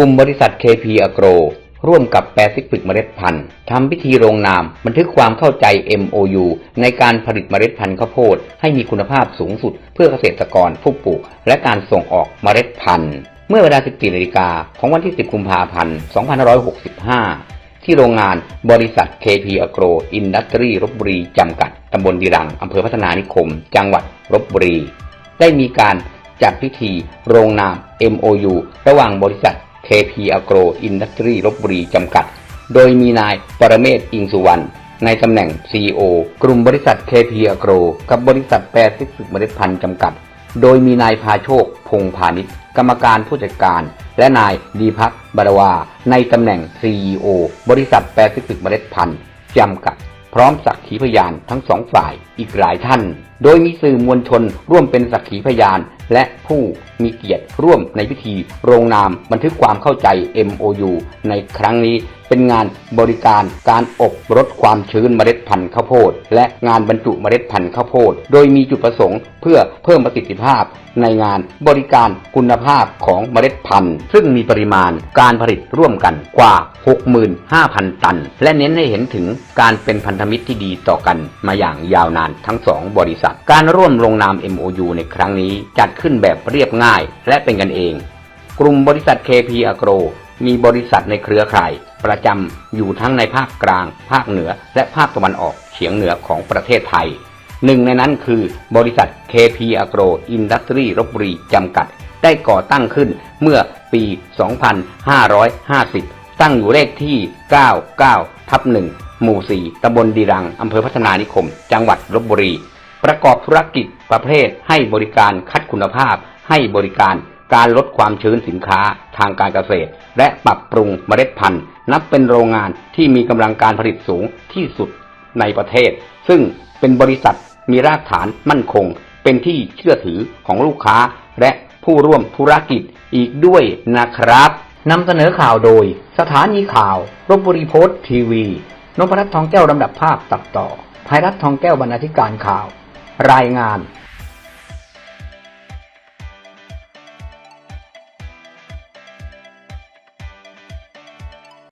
กลุ่มบริษัท KP Agro ร่วมกับแปซิฟิกเมล็ดพันธุ์ทำพิธีลงนาม บันทึกความเข้าใจ MOU ในการผลิตเมล็ดพันธุ์ข้าวโพดให้มีคุณภาพสูงสุด เพื่อเกษตรกรผู้ปลูก และการส่งออกเมล็ดพันธุ์ เมื่อเวลา 14นาฬิกาของวันที่ 10 กุมภาพันธ์ 2565 ที่โรงงานบริษัท KP Agro Industry ลบบุรีจำกัดตำบลดีรังอำเภอพัฒนานิคม จังหวัดลบบุรี ได้มีการจัดพิธีโรงนาม MOU ระหว่างบริษัท KP Agro Industry ลบบุรีจำกัด โดยมีนายปรเมศอิงสุวรรณในตำแหน่ง CEO กลุ่มบริษัท KP Agro กับบริษัทแปรซิฟิกเมล็ดพันธุ์จำกัด โดยมีนายพาโชค พงพาณิชย์กรรมการผู้จัดการ และนายดีพักบารวา ในตำแหน่ง CEO บริษัทแปรซิฟิกเมล็ดพันธุ์จำกัด พร้อมสักขีพยานทั้งสองฝ่ายอีกหลายท่าน โดยมีสื่อมวลชนร่วมเป็นสักขีพยาน และผู้มีเกียรติร่วมในพิธีโรงนามบันทึกความเข้าใจ MOU ในครั้งนี้เป็นงานบริการการอบรดความชื้นเมล็ดพันธุ์ข้าวโพดและงานบรรจุเมล็ดพันธุ์ข้าวโพดโดยมีจุดประสงค์เพื่อเพิ่มประสิทธิภาพ ในงานบริการคุณภาพของเมล็ดพันธุ์ ซึ่งมีปริมาณการผลิตร่วมกันกว่า 65,000 ตัน และเน้นให้เห็นถึงการเป็นพันธมิตรที่ดีต่อกันมาอย่างยาวนานทั้งสองบริษัทการร่วมลงนาม MOU ในครั้งนี้จัดขึ้นแบบเรียบง่ายและเป็นกันเอง กลุ่มบริษัท KP Agro มีบริษัทในเครือข่าย ประจำอยู่ทั้งในภาคกลาง ภาคเหนือ และภาคตะวันออกเฉียงเหนือของประเทศไทย หนึ่งในนั้นคือบริษัท KP Agro Industry ลบบุรีจำกัด ได้ก่อตั้งขึ้นเมื่อปี 2550 ตั้งอยู่เลขที่ 99 ทับ1หมู่ 4ตำบลดีรัง อำเภอพัฒนานิคม จังหวัดลบบุรี ประกอบธุรกิจประเภทให้บริการคัดคุณภาพ ให้บริการการลดความชื้นสินค้าทางการเกษตร และปรับปรุงเมล็ดพันธุ์ นับเป็นโรงงานที่มีกำลังการผลิตสูงที่สุดในประเทศ ซึ่งเป็นบริษัทมีรากฐานมั่นคง เป็นที่เชื่อถือของลูกค้า และผู้ร่วมธุรกิจอีกด้วยนะครับนำเสนอข่าวโดย สถานีข่าวรบบุรีโพสต์ทีวีนพรัตน์ทองแก้วลำดับภาพตัดต่อภัยรัตน์ทองแก้วบรรณาธิการข่าว รายงาน